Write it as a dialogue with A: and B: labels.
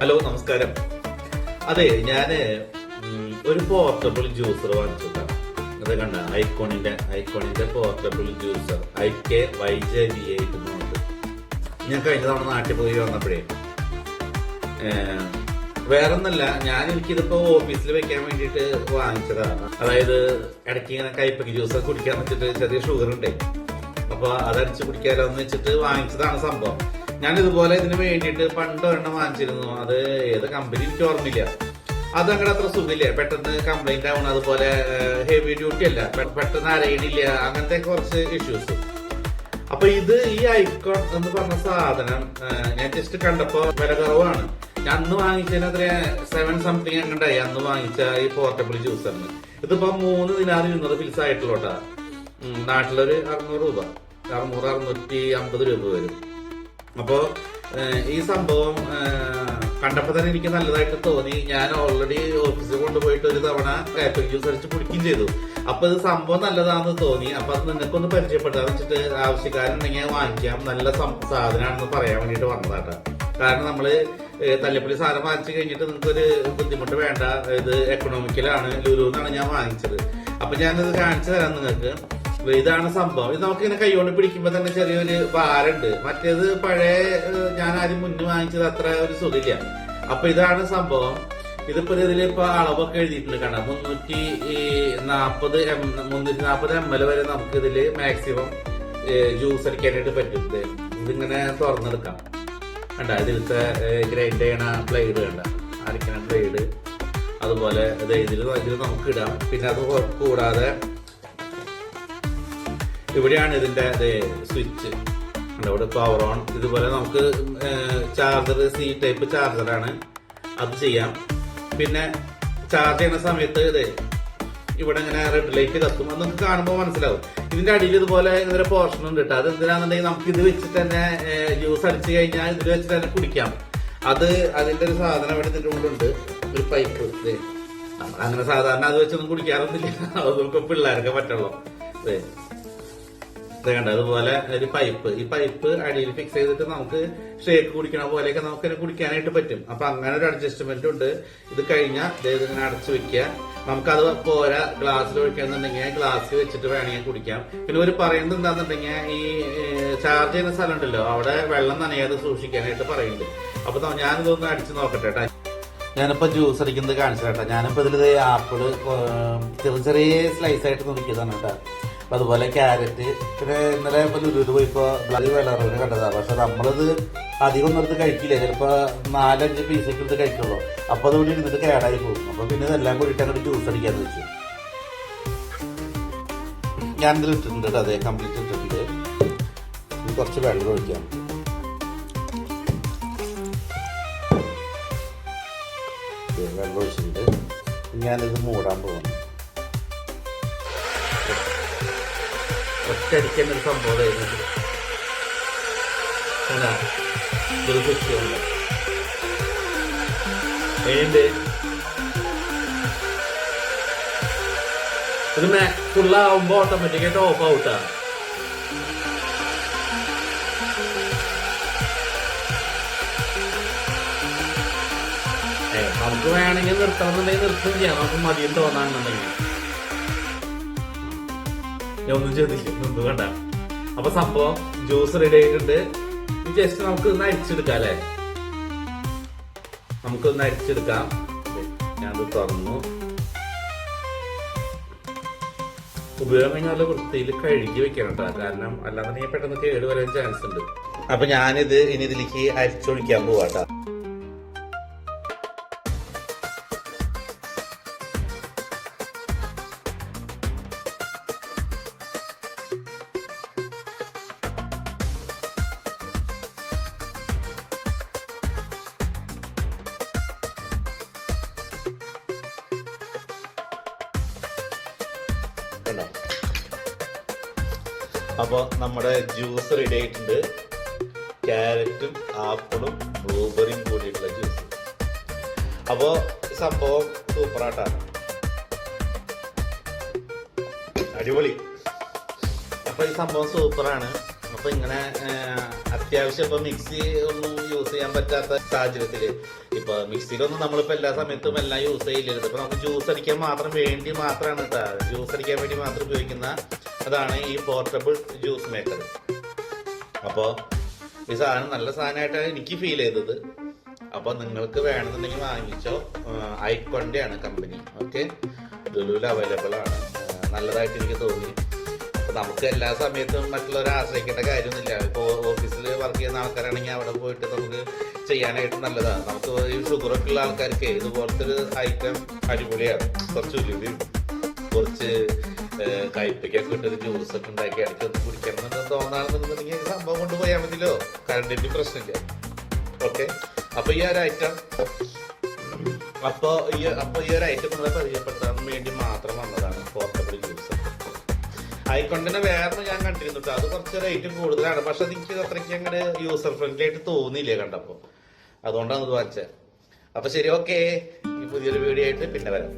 A: Hello നമസ്കാരം. അതെ ഞാൻ ഒരു പോർട്ടബിൾ ജ്യൂസർ വാങ്ങിച്ചിട്ടാണ് ട്ടോ. അത് കണ്ട ഐക്കോണിന്റെ ഐക്കോണിന്റെ portable juicer I K Y J V I എന്നുണ്ട് ഞാൻ കഴിഞ്ഞ തവണ നാട്ടിൽ പോയി വന്നപ്പോഴേ വേറൊന്നല്ല ഞാൻ എനിക്കിതിപ്പോ ഓഫീസിൽ വെക്കാൻ വേണ്ടിയിട്ട് വാങ്ങിച്ചതാണ് അതായത് ഇടയ്ക്ക് ഇങ്ങനെ കൈപ്പക്ക് ജ്യൂസ് കുടിക്കാൻ വെച്ചിട്ട് ചെറിയ ഷുഗർ ഉണ്ട് അപ്പൊ അതടിച്ച് കുടിക്കാലോ എന്ന് വെച്ചിട്ട് വാങ്ങിച്ചതാണ് സംഭവം. ഞാൻ ഇതുപോലെ ഇതിന് വേണ്ടിയിട്ട് പണ്ട് ഒരെണ്ണം വാങ്ങിച്ചിരുന്നു. അത് ഏത് കമ്പനി എനിക്ക് ഓർമ്മയില്ല. അത് അങ്ങനെ അത്ര സുഖമില്ല. പെട്ടെന്ന് കംപ്ലൈന്റ് ആവണം അതുപോലെ ഹെവി ഡ്യൂട്ടി അല്ല. പെട്ടെന്ന് അരയണില്ല അങ്ങനത്തെ കുറച്ച് ഇഷ്യൂസ് അപ്പൊ ഇത് ഈ ഐക്കോൺ എന്ന് പറഞ്ഞ സാധനം ഞാൻ ജസ്റ്റ് കണ്ടപ്പോ വില കുറവാണ്. ഞാൻ അന്ന് വാങ്ങിച്ചതിന് അത്ര സെവൻ സംതിങ് എങ്ങണ്ടായി അന്ന് വാങ്ങിച്ച ഈ പോർട്ടബിൾ ജ്യൂസറിന് ഇതിപ്പോ മൂന്ന് ദിനാറ് ഇരുന്നൂറ് ഫിൽസ് ആയിട്ടുള്ളൂട്ടാ. നാട്ടിലൊരു അറുന്നൂറ് രൂപ. അറുന്നൂറ് അറുന്നൂറ്റി അമ്പത് രൂപ വരും. അപ്പോ ഈ സംഭവം കണ്ടപ്പോൾ കണ്ടപ്പോ തന്നെ എനിക്ക് നല്ലതായിട്ട് തോന്നി. ഞാൻ ഓൾറെഡി ഓഫീസിൽ കൊണ്ടുപോയിട്ട് ഒരു തവണ കാറ്ററിംഗ് ജ്യൂസ് അടിച്ച് കുടിക്കുകയും ചെയ്തു. അപ്പൊ ഇത് സംഭവം നല്ലതാണെന്ന് തോന്നി. അപ്പൊ അത് നിങ്ങൾക്കൊന്ന് പരിചയപ്പെട്ടാന്ന് വെച്ചിട്ട് ആവശ്യക്കാരുണ്ടെങ്കിൽ വാങ്ങിക്കാം. നല്ല സാധനമാണെന്ന് പറയാൻ വേണ്ടിട്ട് വന്നതാട്ടോ. കാരണം നമ്മൾ ഏഹ്, തല്ലിപ്പള്ളി സാധനം വാങ്ങിച്ചു കഴിഞ്ഞിട്ട് നിങ്ങൾക്കൊരു ബുദ്ധിമുട്ട് വേണ്ട. ഇത് എക്കണോമിക്കലാണ് ലുലു എന്നാണ് ഞാൻ വാങ്ങിച്ചത്. അപ്പൊ ഞാനിത് കാണിച്ചു തരാം നിങ്ങൾക്ക്. ഇതാണ് സംഭവം. ഇത് നമുക്ക് ഇങ്ങനെ കൈകൊണ്ട് പിടിക്കുമ്പോ തന്നെ ചെറിയൊരു ഭാരമുണ്ട്. മറ്റേത് പഴയ ഞാൻ ആദ്യം മുന്നേ വാങ്ങിച്ചത് അത്ര ഒരു സുഖമില്ല. അപ്പൊ ഇതാണ് സംഭവം. ഇതിപ്പോ ഇതിലിപ്പോ അളവൊക്കെ എഴുതിയിട്ടുണ്ട് കണ്ട? മുന്നൂറ്റി നാപ്പത് എം മുന്നൂറ്റി നാപ്പത് എം എൽ വരെ നമുക്ക് ഇതിൽ മാക്സിമം ജ്യൂസ് അടിക്കാനായിട്ട് പറ്റും ഇതിങ്ങനെ തുറന്നെടുക്കാം. കണ്ട? ഇതിലത്തെ ഗ്രൈൻഡ് ചെയ്യണ ബ്ലേഡ് കണ്ട? അരക്കണ ബ്ലേഡ് അതുപോലെ ഇത് ഇതിൽ ഇതിൽ നമുക്ക് ഇടാം. പിന്നെ അത് കൂടാതെ ഇവിടെയാണ് ഇതിന്റെ സ്വിച്ച് ഇവിടെ പവർ ഓൺ ഇതുപോലെ നമുക്ക് ചാർജർ സി ടൈപ്പ് ചാർജറാണ് അത് ചെയ്യാം. പിന്നെ ചാർജ് ചെയ്യുന്ന സമയത്ത് ഇത് ഇവിടെ ഇങ്ങനെ റെഡ് ലൈറ്റ് കത്തും. അത് നമുക്ക് കാണുമ്പോൾ മനസ്സിലാവും. ഇതിന്റെ അടിയിൽ ഇതുപോലെ ഇതിന്റെ പോർഷൻ ഉണ്ട് കേട്ടോ. അത് എന്തിനാണെന്നുണ്ടെങ്കിൽ നമുക്ക് ഇത് വെച്ചിട്ട് തന്നെ ജ്യൂസ് അടിച്ചു കഴിഞ്ഞാൽ ഇതിൽ വെച്ചിട്ട് തന്നെ കുടിക്കാം. അത് അതിന്റെ ഒരു സാധനം ഇവിടെ ഇതിന്റെ ഉള്ളിലുണ്ട് ഒരു പൈപ്പ് നമ്മൾ അങ്ങനെ സാധാരണ അത് വെച്ചൊന്നും കുടിക്കാറൊന്നുമില്ല. അത് നമുക്ക് പിള്ളേർക്ക് പറ്റുള്ളൂ. കണ്ട? അതുപോലെ ഒരു പൈപ്പ് ഈ പൈപ്പ് അടിയിൽ ഫിക്സ് ചെയ്തിട്ട് നമുക്ക് ഷേക്ക് കുടിക്കണ പോലെയൊക്കെ നമുക്ക് ഇതിനെ കുടിക്കാനായിട്ട് പറ്റും. അപ്പൊ അങ്ങനെ ഒരു അഡ്ജസ്റ്റ്മെന്റ് ഉണ്ട്. ഇത് കഴിഞ്ഞാൽ ഇങ്ങനെ അടച്ചു വെക്കുക. നമുക്കത് പോരാ ഗ്ലാസ്സിൽ ഒഴിക്കാന്നുണ്ടെങ്കിൽ ഗ്ലാസ്സിൽ വെച്ചിട്ട് വേണമെങ്കിൽ കുടിക്കാം. പിന്നെ ഒരു പറയുന്നത് എന്താണെന്നുണ്ടെങ്കിൽ ഈ ചാർജ് ചെയ്യുന്ന സ്ഥലം ഉണ്ടല്ലോ. അവിടെ വെള്ളം നനയാതെ സൂക്ഷിക്കാനായിട്ട് പറയുന്നുണ്ട്. അപ്പൊ ഞാനിതൊന്ന് അടിച്ചു നോക്കട്ടെ കേട്ടോ ഞാനിപ്പോ ജ്യൂസ് അടിക്കുന്നത് കാണിച്ചു കേട്ടോ ഞാനിപ്പോ ഇതിൽ ആപ്പിൾ ചെറിയ ചെറിയ സ്ലൈസ് ആയിട്ട് നുറുക്കിയതാണ് കേട്ടോ അതുപോലെ ക്യാരറ്റ്. പിന്നെ ഇന്നലെ ഇപ്പൊ ലുലുവിൽ പോയിപ്പോ ബ്ലഡ് വെള്ളറിന് കണ്ടതാണ് പക്ഷെ നമ്മളത് അധികം ഒന്നും എടുത്ത് കഴിക്കില്ല. ചിലപ്പോ നാലഞ്ച് പീസൊക്കെ എടുത്ത് കഴിക്കുള്ളൂ. അപ്പൊ അതുകൊണ്ട് ഇരുന്നിട്ട് കേടായി പോകും. അപ്പൊ പിന്നെ ഇതെല്ലാം കൂടിയിട്ട് അങ്ങോട്ട് ജ്യൂസ് അടിക്കാന്ന് വെച്ചു. ഞാൻ ഇതിൽ ഇട്ടിട്ടുണ്ട് അതെ കംപ്ലീറ്റ് ഇട്ടിട്ടുണ്ട്. കുറച്ച് വെള്ളം ഒഴിക്കാം വെള്ളം ഒഴിച്ചിട്ടുണ്ട്. ഞാനിത് മൂടാൻ പോകുന്നു ഒറ്റയടിക്കാൻ ഒരു സംഭവമായിരുന്നു ഉണ്ട് ഏണ്ട്? ഇത് ഫുള്ളാവുമ്പോ ഓട്ടോമാറ്റിക്കായിട്ട് ഓഫ് ഔട്ടാണ് നമുക്ക് വേണമെങ്കിൽ നിർത്തണം എന്നുണ്ടെങ്കിൽ ചെയ്യാം. നമുക്ക് മതിയും തോന്നാണെന്നുണ്ടെങ്കിൽ ഒന്നും ചെയ്തില്ല ഒന്നും വേണ്ട. അപ്പൊ സംഭവം ജ്യൂസ് റെഡി ആയിട്ടുണ്ട്. ജസ്റ്റ് നമുക്ക് ഒന്ന് അരിച്ചെടുക്കാം അല്ലെ? നമുക്കൊന്ന് അരിച്ചെടുക്കാം. ദേ, ഞാനത് തുറന്നു. ഉപയോഗം നല്ല വൃത്തിയിൽ കഴുകി വെക്കണം കേട്ടോ കാരണം നീ പെട്ടെന്ന് കേട് വരാൻ ചാൻസ് ഉണ്ട്. അപ്പൊ ഞാനിത് ഇനി ഇതിലേക്ക് അരിച്ചൊഴിക്കാൻ പോവാട്ടോ കണ്ടോ അപ്പോൾ നമ്മുടെ ജ്യൂസ് റെഡി ആയിട്ടുണ്ട്. ക്യാരറ്റും ആപ്പിളും ബ്ലൂബെറിയും കൂടിയിട്ടുള്ള ജ്യൂസ് അപ്പോൾ സംഭവം സൂപ്പറായിട്ടാണ് അടിപൊളി. അപ്പോൾ ഈ സംഭവം സൂപ്പറാണ് അപ്പൊ ഇങ്ങനെ അത്യാവശ്യം ഇപ്പൊ മിക്സി ഒന്നും യൂസ് ചെയ്യാൻ പറ്റാത്ത സാഹചര്യത്തിൽ ഇപ്പൊ മിക്സിയിലൊന്നും നമ്മളിപ്പോ എല്ലാ സമയത്തും എല്ലാം യൂസ് ചെയ്യില്ലരുത് ഇപ്പൊ നമുക്ക് ജ്യൂസ് അടിക്കാൻ മാത്രം വേണ്ടി മാത്രമാണ് കേട്ടോ ജ്യൂസ് അടിക്കാൻ വേണ്ടി മാത്രം ഉപയോഗിക്കുന്ന അതാണ് ഈ പോർട്ടബിൾ ജ്യൂസ് മേക്കർ അപ്പോ ഈ സാധനം നല്ല സാധനമായിട്ടാണ് എനിക്ക് ഫീൽ ചെയ്തത്. അപ്പൊ നിങ്ങൾക്ക് വേണമെന്നുണ്ടെങ്കിൽ വാങ്ങിച്ചോ. ഐക്കോണിന്റെ കമ്പനി ഓക്കെ ലുലുവിൽ അവൈലബിൾ ആണ്. നല്ലതായിട്ട് എനിക്ക് തോന്നി. അപ്പൊ നമുക്ക് എല്ലാ സമയത്തും മറ്റുള്ളവരെ ആശ്രയിക്കേണ്ട കാര്യമൊന്നുമില്ല. ഇപ്പൊ ഓഫീസിൽ വർക്ക് ചെയ്യുന്ന ആൾക്കാരാണെങ്കിൽ അവിടെ പോയിട്ട് നമുക്ക് ചെയ്യാനായിട്ട് നല്ലതാണ്. നമുക്ക് ഈ ഷുഗറൊക്കെ ഉള്ള ആൾക്കാർക്ക് ഇതുപോലത്തെ ഒരു ഐറ്റം അടിപൊളിയാണ്. കുറച്ച് ഉലുവയും കുറച്ച് കയ്പയ്ക്കൊക്കെ ഇട്ടൊരു ജ്യൂസ് ഒക്കെ ഉണ്ടാക്കി ഇടയ്ക്ക് കുടിക്കണം എന്ന് തോന്നാണെന്നുണ്ടെങ്കിൽ സംഭവം കൊണ്ട് പോയാൽ മതിയല്ലോ. കറണ്ടിന്റെ പ്രശ്നമില്ല. ഓക്കെ അപ്പൊ ഈ ഒരു ഐറ്റം അപ്പൊ ഈ അപ്പൊ ഈ ഒരു ഐറ്റം നിങ്ങളെ പരിചയപ്പെടുത്താൻ വേണ്ടി മാത്രം വന്നതാണ് പോർട്ടബിൾ ജ്യൂസ് ഐക്കൊണ്ടിനെ വേറെ ഞാൻ കണ്ടിരുന്നു. അത് കുറച്ച് റേറ്റ് കൂടുതലാണ്. പക്ഷെ എനിക്ക് അത്രയ്ക്ക് അങ്ങനെ യൂസർ ഫ്രണ്ട്ലി ആയിട്ട് തോന്നിയില്ലേ കണ്ടപ്പോ? അതുകൊണ്ടാണ് ഇത് വാങ്ങിച്ചത് അപ്പൊ ശരി ഓക്കേ ഈ പുതിയൊരു വീഡിയോ ആയിട്ട് പിന്നെ വരാം.